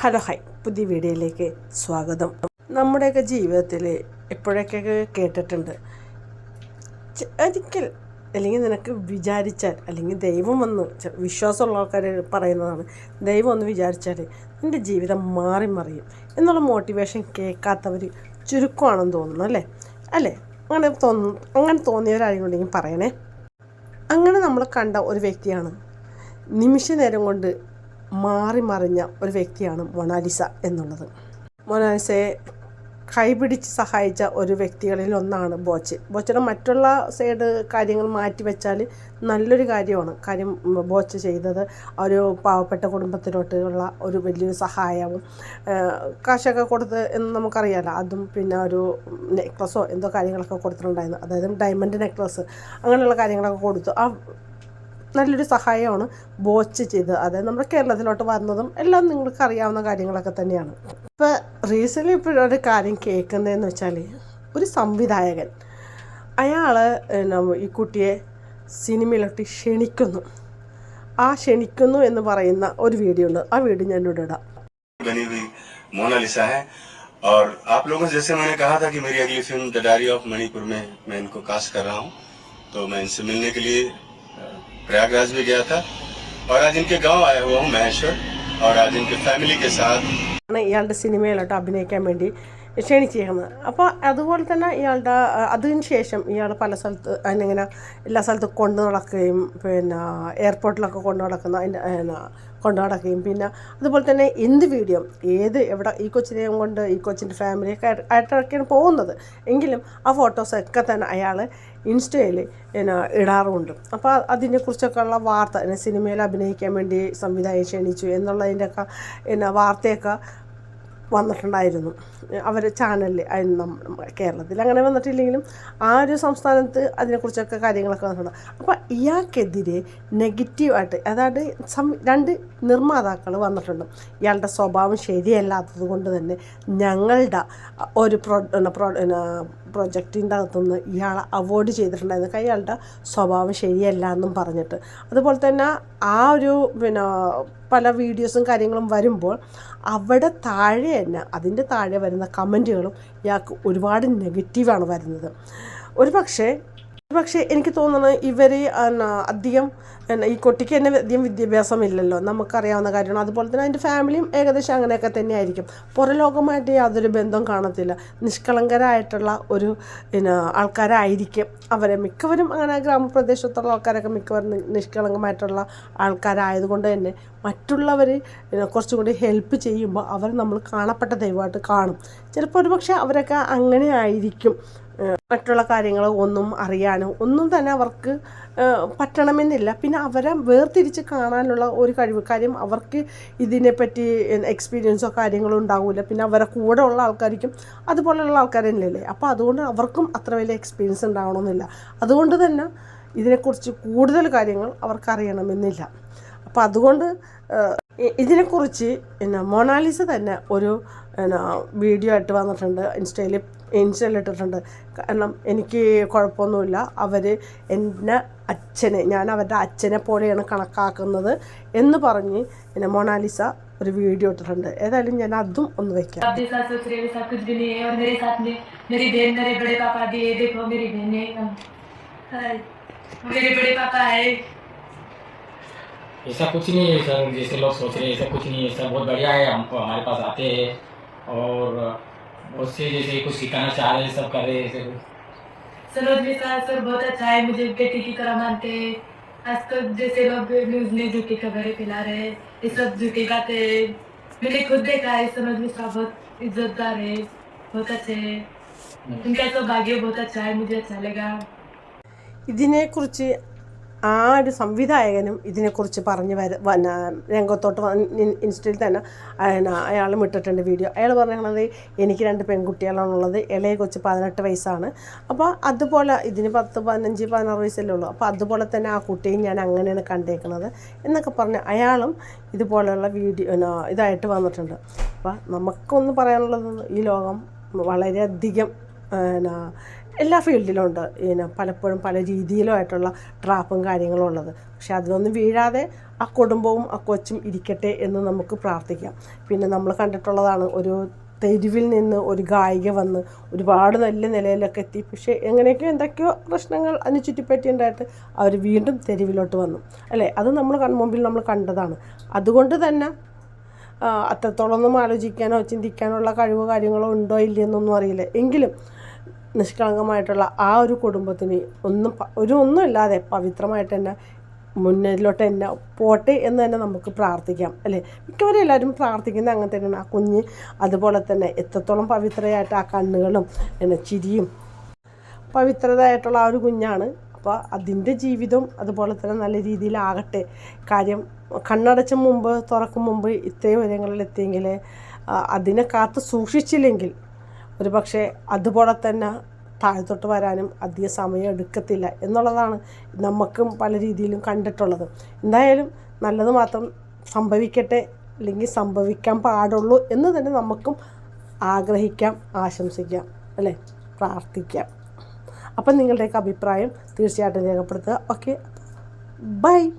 Hello high. പുതിയ വീഡിയോയിലേക്ക് സ്വാഗതം. നമ്മുടെയൊക്കെ ജീവിതത്തിൽ എപ്പോഴൊക്കെ കേട്ടിട്ടുണ്ട്? ഒരിക്കൽ അല്ലെങ്കിൽ നിനക്ക് വിചാരിച്ചാൽ അല്ലെങ്കിൽ ദൈവം വന്ന് വിശ്വാസമുള്ള ആൾക്കാർ പറയുന്നതാണ് ദൈവം ഒന്ന് വിചാരിച്ചാൽ നിന്റെ ജീവിതം മാറി മറിയും എന്നുള്ള മോട്ടിവേഷൻ കേൾക്കാത്തവർ ചുരുക്കമാണെന്ന് തോന്നുന്നു അല്ലേ? അല്ലേ? അങ്ങനെ തോന്നുന്നു അങ്ങനെ തോന്നിയവരാരെങ്കിലും ഉണ്ടെങ്കിൽ പറയണേ. അങ്ങനെ നമ്മൾ കണ്ട ഒരു വ്യക്തിയാണ്. നിമിഷ നേരം കൊണ്ട് മാറി മറിഞ്ഞ ഒരു വ്യക്തിയാണ് മൊണാലിസ എന്നുള്ളത്. മൊണാലിസയെ കൈപിടിച്ച് സഹായിച്ച ഒരു വ്യക്തികളിൽ ഒന്നാണ് ബോച്ച്. ബോച്ചയുടെ മറ്റുള്ള സൈഡ് കാര്യങ്ങൾ മാറ്റി വെച്ചാൽ നല്ലൊരു കാര്യമാണ്. കാര്യം ബോച്ച് ചെയ്തത് ഒരു പാവപ്പെട്ട കുടുംബത്തിലോട്ടുള്ള ഒരു വലിയൊരു സഹായവും കാശൊക്കെ കൊടുത്ത് എന്ന് നമുക്കറിയാലോ. അതും പിന്നെ ഒരു നെക്ലസോ എന്തോ കാര്യങ്ങളൊക്കെ കൊടുത്തിട്ടുണ്ടായിരുന്നു. അതായത് ഡയമണ്ട് നെക്ലസ് അങ്ങനെയുള്ള കാര്യങ്ങളൊക്കെ കൊടുത്തു. ആ നല്ലൊരു സഹായമാണ് ബോച്ച് ചെയ്തത് അതായത് നമ്മുടെ കേരളത്തിലോട്ട് വന്നതും എല്ലാം നിങ്ങൾക്ക് അറിയാവുന്ന കാര്യങ്ങളൊക്കെ തന്നെയാണ് ഇപ്പോൾ റീസെൻ്റ്ലി ഇപ്പോഴൊരു കാര്യം കേൾക്കുന്നതെന്ന് വെച്ചാൽ ഒരു സംവിധായകൻ അയാൾ ഈ കുട്ടിയെ സിനിമയിലോട്ട് ക്ഷണിക്കുന്നു ആ ക്ഷണിക്കുന്നു എന്ന് പറയുന്ന ഒരു വീഡിയോ ഉണ്ട് ആ വീഡിയോ ഞാനിവിടെ ഇടാം बनी हुई मोनालिसा है और आप लोगों से जैसे मैंने कहा था कि मेरी अगली film the diary of Manipur में मैं इनको कास्ट कर रहा हूँ तो मैं इनसे मिलने के लिए अ, प्रयागराज भी गया था और आज इनके गांव आया हुआ हूँ महेश्वर और आज इनके फैमिली के साथ ആണ് ഇയാളുടെ സിനിമയിലോട്ട് അഭിനയിക്കാൻ വേണ്ടി ക്ഷണിച്ചിരിക്കുന്നത്. അപ്പോൾ അതുപോലെ തന്നെ ഇയാളുടെ അതിന് ശേഷം ഇയാൾ പല സ്ഥലത്ത് അതിനിങ്ങനെ എല്ലാ സ്ഥലത്തും കൊണ്ടു നടക്കുകയും പിന്നെ എയർപോർട്ടിലൊക്കെ കൊണ്ടു നടക്കുന്ന അതിന്റെ കൊണ്ടു നടക്കുകയും പിന്നെ അതുപോലെ തന്നെ എന്ത് വീഡിയോ ഏത് എവിടെ ഈ കൊച്ചിനെയും കൊണ്ട് ഈ കൊച്ചിന്റെ ഫാമിലിയൊക്കെ ആയിട്ട്- ആയിട്ടൊക്കെയാണ് പോകുന്നത്. എങ്കിലും ആ ഫോട്ടോസൊക്കെ തന്നെ അയാൾ ഇൻസ്റ്റയിൽ പിന്നെ ഇടാറുമുണ്ട് അപ്പോൾ അതിനെക്കുറിച്ചൊക്കെ ഉള്ള വാർത്ത സിനിമയിൽ അഭിനയിക്കാൻ വേണ്ടി സംവിധായകൻ ക്ഷണിച്ചു എന്നുള്ളതിന്റെയൊക്കെ പിന്നെ വാർത്തയൊക്കെ വന്നിട്ടുണ്ടായിരുന്നു. അവർ ചാനലിൽ നമ്മുടെ കേരളത്തിൽ അങ്ങനെ വന്നിട്ടില്ലെങ്കിലും ആ ഒരു സംസ്ഥാനത്ത് അതിനെക്കുറിച്ചൊക്കെ കാര്യങ്ങളൊക്കെ വന്നിട്ടുണ്ട്. അപ്പോൾ ഇയാൾക്കെതിരെ നെഗറ്റീവായിട്ട് അതായത് സം രണ്ട് നിർമ്മാതാക്കൾ വന്നിട്ടുണ്ട്. ഇയാളുടെ സ്വഭാവം ശരിയല്ലാത്തത് കൊണ്ട് തന്നെ ഞങ്ങളുടെ ഒരു പ്രൊ പ്രൊ പ്രൊജക്റ്റിന്റെ അകത്തുനിന്ന് ഇയാളെ അവോയ്ഡ് ചെയ്തിട്ടുണ്ടായിരുന്നു. അയാളുടെ സ്വഭാവം ശരിയല്ല എന്നും പറഞ്ഞിട്ട്. അതുപോലെ തന്നെ ആ ഒരു പിന്നെ പല വീഡിയോസും കാര്യങ്ങളും വരുമ്പോൾ അവിടെ താഴെ തന്നെ അതിന്റെ താഴെ വരുന്ന കമന്റുകളും ഇയാൾക്ക് ഒരുപാട് നെഗറ്റീവാണ് വരുന്നത്. ഒരു പക്ഷേ പക്ഷേ എനിക്ക് തോന്നുന്നത് ഇവർ അധികം ഈ കുട്ടിക്ക് തന്നെ അധികം വിദ്യാഭ്യാസമില്ലല്ലോ. നമുക്കറിയാവുന്ന കാര്യമാണ്. അതുപോലെ തന്നെ അതിന്റെ ഫാമിലിയും ഏകദേശം അങ്ങനെയൊക്കെ തന്നെ ആയിരിക്കും പുറലോകമായിട്ട് യാതൊരു ബന്ധവും കാണത്തില്ല. നിഷ്കളങ്കരായിട്ടുള്ള ഒരു പിന്നെ ആൾക്കാരായിരിക്കും അവരെ. മിക്കവരും അങ്ങനെ ഗ്രാമപ്രദേശത്തുള്ള ആൾക്കാരൊക്കെ മിക്കവരും നിഷ്കളങ്കമായിട്ടുള്ള ആൾക്കാരായതുകൊണ്ട് തന്നെ മറ്റുള്ളവർ കുറച്ചും കൂടി ഹെൽപ്പ് ചെയ്യുമ്പോൾ അവർ നമ്മൾ കാണപ്പെട്ട ദൈവമായിട്ട് കാണും. ചിലപ്പോൾ ഒരു പക്ഷേ അവരൊക്കെ അങ്ങനെ ആയിരിക്കും മറ്റുള്ള കാര്യങ്ങൾ ഒന്നും അറിയാനോ ഒന്നും തന്നെ അവർക്ക് പറ്റണമെന്നില്ല. പിന്നെ അവരെ വേർതിരിച്ച് കാണാനുള്ള ഒരു കഴിവ് കാര്യം അവർക്ക് ഇതിനെപ്പറ്റി എക്സ്പീരിയൻസോ കാര്യങ്ങളോ ഉണ്ടാവില്ല പിന്നെ അവരെ കൂടെ ഉള്ള ആൾക്കാർക്കും അതുപോലെയുള്ള ആൾക്കാരല്ലേ അപ്പോൾ അതുകൊണ്ട് അവർക്കും അത്ര വലിയ എക്സ്പീരിയൻസ് ഉണ്ടാവണമെന്നില്ല. അതുകൊണ്ട് തന്നെ ഇതിനെക്കുറിച്ച് കൂടുതൽ കാര്യങ്ങൾ അവർക്കറിയണമെന്നില്ല. അപ്പോൾ അതുകൊണ്ട് ഇതിനെക്കുറിച്ച് പിന്നെ മൊണാലിസ തന്നെ ഒരു പിന്നെ വീഡിയോ ആയിട്ട് വന്നിട്ടുണ്ട്. ഇൻസ്റ്റയിൽ ഇൻസ്റ്റയിൽ ഇട്ടിട്ടുണ്ട് കാരണം എനിക്ക് കുഴപ്പമൊന്നുമില്ല അവർ എന്നെ അച്ഛനെ ഞാൻ അവരുടെ അച്ഛനെ പോലെയാണ് കണക്കാക്കുന്നത് എന്ന് പറഞ്ഞ് പിന്നെ മൊണാലിസ ഒരു വീഡിയോ ഇട്ടിട്ടുണ്ട് ഏതായാലും ഞാൻ അതും ഒന്ന് വയ്ക്കാം आप जैसा सोच रहे वैसा कुछ भी नहीं है और मेरे साथ में मेरी बहन मेरे बड़े पापा भी है देखो मेरी बहन है हम- हाय। मेरे बड़े पापा है ऐसा कुछ नहीं है सर जैसे लोग सोच रहे हैं ऐसा कुछ नहीं है सर बहुत बढ़िया है हमको हमारे पास आते हैं और बहुत से जैसे कुछ सिखाना चाह रहे हैं सब कर रहे हैं ऐसे सरोज मिश्रा सर बहुत अच्छा है मुझे बेटी की तरह मानते हैं आज तक जैसे लोग न्यूज में झूठी खबरें फैला रहे हैं ये सब झूठी बातें हैं मैंने खुद देखा है सरोज मिश्रा बहुत इज्जतदार है बहुत अच्छे हैं उनका सौभाग्य बहुत अच्छा है मुझे अच्छा लगा ഇതിനെക്കുറിച്ച് ആ ഒരു സംവിധായകനും ഇതിനെക്കുറിച്ച് പറഞ്ഞ് വര വന്ന രംഗത്തോട്ട് ഇൻസ്റ്റയിൽ തന്നെ അയാൾ ഇട്ടിട്ടുണ്ട് വീഡിയോ. അയാൾ പറഞ്ഞത് എനിക്ക് രണ്ട് പെൺകുട്ടികളാണുള്ളത് ഇളയ കൊച്ച് പതിനെട്ട് വയസ്സാണ്. അപ്പോൾ അതുപോലെ ഇതിന് പത്ത് പതിനഞ്ച് പതിനാറ് വയസ്സല്ലേ ഉള്ളൂ. അപ്പോൾ അതുപോലെ തന്നെ ആ കുട്ടിയും ഞാൻ അങ്ങനെയാണ് കണ്ടേക്കുന്നത് എന്നൊക്കെ പറഞ്ഞ് അയാളും ഇതുപോലെയുള്ള വീഡിയോ ഇതായിട്ട് വന്നിട്ടുണ്ട്. അപ്പോൾ നമുക്കൊന്ന് പറയാനുള്ളത് ഈ ലോകം വളരെയധികം എല്ലാ ഫീൽഡിലും ഉണ്ട്. പലപ്പോഴും പല രീതിയിലുമായിട്ടുള്ള ട്രാപ്പും കാര്യങ്ങളും ഉള്ളത്. പക്ഷെ അതിനൊന്നും വീഴാതെ ആ കുടുംബവും ആ കൊച്ചും ഇരിക്കട്ടെ എന്ന് നമുക്ക് പ്രാർത്ഥിക്കാം. പിന്നെ നമ്മൾ കണ്ടിട്ടുള്ളതാണ് ഒരു തെരുവിൽ നിന്ന് ഒരു ഗായിക വന്ന് ഒരുപാട് നല്ല നിലയിലൊക്കെ എത്തി. പക്ഷേ എങ്ങനെയൊക്കെയോ എന്തൊക്കെയോ പ്രശ്നങ്ങൾ അതിന് ചുറ്റിപ്പറ്റിയുണ്ടായിട്ട് അവർ വീണ്ടും തെരുവിലോട്ട് വന്നു. അല്ലേ? അത് നമ്മൾ കൺമുമ്പിൽ നമ്മൾ കണ്ടതാണ്. അതുകൊണ്ട് തന്നെ അത്രത്തോളം അത്രത്തോളമൊന്നും ആലോചിക്കാനോ ചിന്തിക്കാനോ ഉള്ള കഴിവ് കാര്യങ്ങളോ ഉണ്ടോ ഇല്ലയെന്നൊന്നും അറിയില്ല. എങ്കിലും നിഷ്കളങ്കമായിട്ടുള്ള ആ ഒരു കുടുംബത്തിന് ഒന്നും ഒരു ഒന്നും ഇല്ലാതെ പവിത്രമായിട്ട് തന്നെ മുന്നിലോട്ട് തന്നെ പോട്ടെ എന്ന് തന്നെ നമുക്ക് പ്രാർത്ഥിക്കാം അല്ലേ? മിക്കവരും എല്ലാവരും പ്രാർത്ഥിക്കുന്നത് അങ്ങനെ തന്നെയാണ്. ആ കുഞ്ഞ് അതുപോലെ തന്നെ എത്രത്തോളം പവിത്രയായിട്ട് ആ കണ്ണുകളും പിന്നെ ചിരിയും പവിത്രതയായിട്ടുള്ള ആ ഒരു കുഞ്ഞാണ്. അപ്പോൾ അതിന്റെ ജീവിതം അതുപോലെ തന്നെ നല്ല രീതിയിലാകട്ടെ. കാര്യം കണ്ണടച്ച മുമ്പ് തുറക്കും മുമ്പ് ഇത്രയും ഉയരങ്ങളിൽ എത്തിയെങ്കിൽ അതിനെ കാത്ത് സൂക്ഷിച്ചില്ലെങ്കിൽ ഒരു പക്ഷേ അതുപോലെ തന്നെ താഴത്തോട്ട് വരാനും അധിക സമയം എടുക്കത്തില്ല എന്നുള്ളതാണ് നമുക്കും പല രീതിയിലും കണ്ടിട്ടുള്ളത്. എന്തായാലും നല്ലത് മാത്രം സംഭവിക്കട്ടെ അല്ലെങ്കിൽ സംഭവിക്കാൻ പാടുള്ളൂ എന്ന് തന്നെ നമുക്കും ആഗ്രഹിക്കാം ആശംസിക്കാം അല്ലേ? പ്രാർത്ഥിക്കാം. അപ്പം നിങ്ങളുടെയൊക്കെ അഭിപ്രായം തീർച്ചയായിട്ടും രേഖപ്പെടുത്തുക. ഓക്കെ. ബൈ.